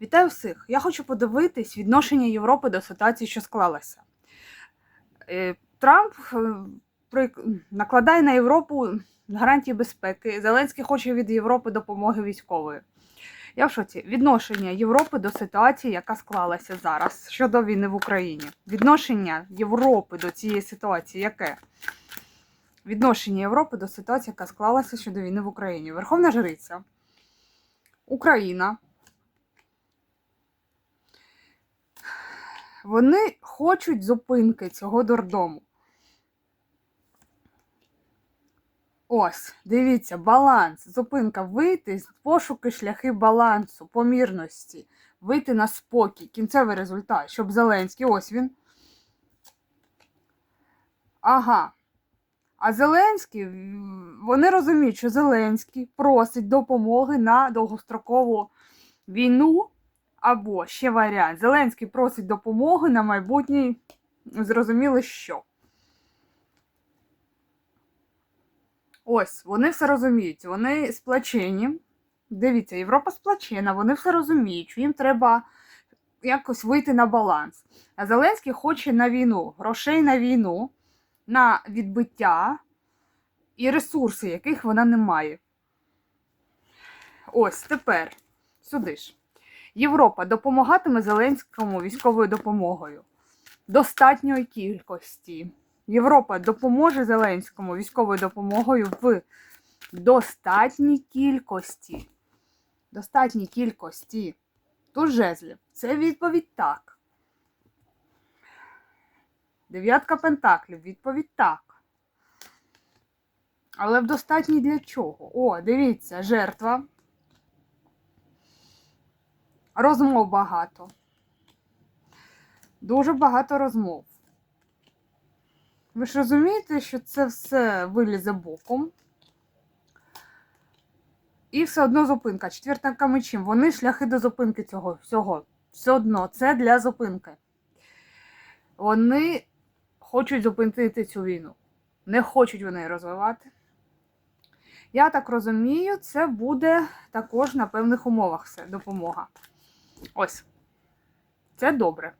Вітаю всіх! Я хочу подивитись відношення Європи до ситуації, що склалася. Е, Трамп е, накладає на Європу гарантії безпеки. Зеленський хоче від Європи допомоги військової. Я в шоці. Відношення Європи до ситуації, яка склалася зараз щодо війни в Україні. Відношення Європи до цієї ситуації яке? Відношення Європи до ситуації, яка склалася щодо війни в Україні. Верховна Жриця, Україна. Вони хочуть зупинки цього дурдому. Ось, дивіться, баланс, зупинка, вийти з пошуки шляхи балансу, помірності, вийти на спокій, кінцевий результат, щоб Зеленський, ось він. Ага. А Зеленський, вони розуміють, що Зеленський просить допомоги на довгострокову війну. Або ще варіант. Зеленський просить допомоги на майбутній, зрозуміло що. Ось, вони все розуміють, вони сплачені. Дивіться, Європа сплачена, вони все розуміють, що їм треба якось вийти на баланс. А Зеленський хоче на війну, грошей на війну, на відбиття і ресурси, яких вона не має. Ось тепер сюди ж. Європа допомагатиме Зеленському військовою допомогою достатньої кількості. Європа допоможе Зеленському військовою допомогою в достатній кількості. Достатній кількості. Тут жезлів. Це відповідь так. Дев'ятка пентаклів. Відповідь так. Але в достатній для чого? О, дивіться, жертва. Розмов багато. Дуже багато розмов. Ви ж розумієте, що це все вилізе боком. І все одно зупинка. Четвертка мечів. Вони шляхи до зупинки цього всього. Все одно це для зупинки. Вони хочуть зупинити цю війну. Не хочуть вони розвивати. Я так розумію, це буде також на певних умовах все допомога. Ось. Це добре.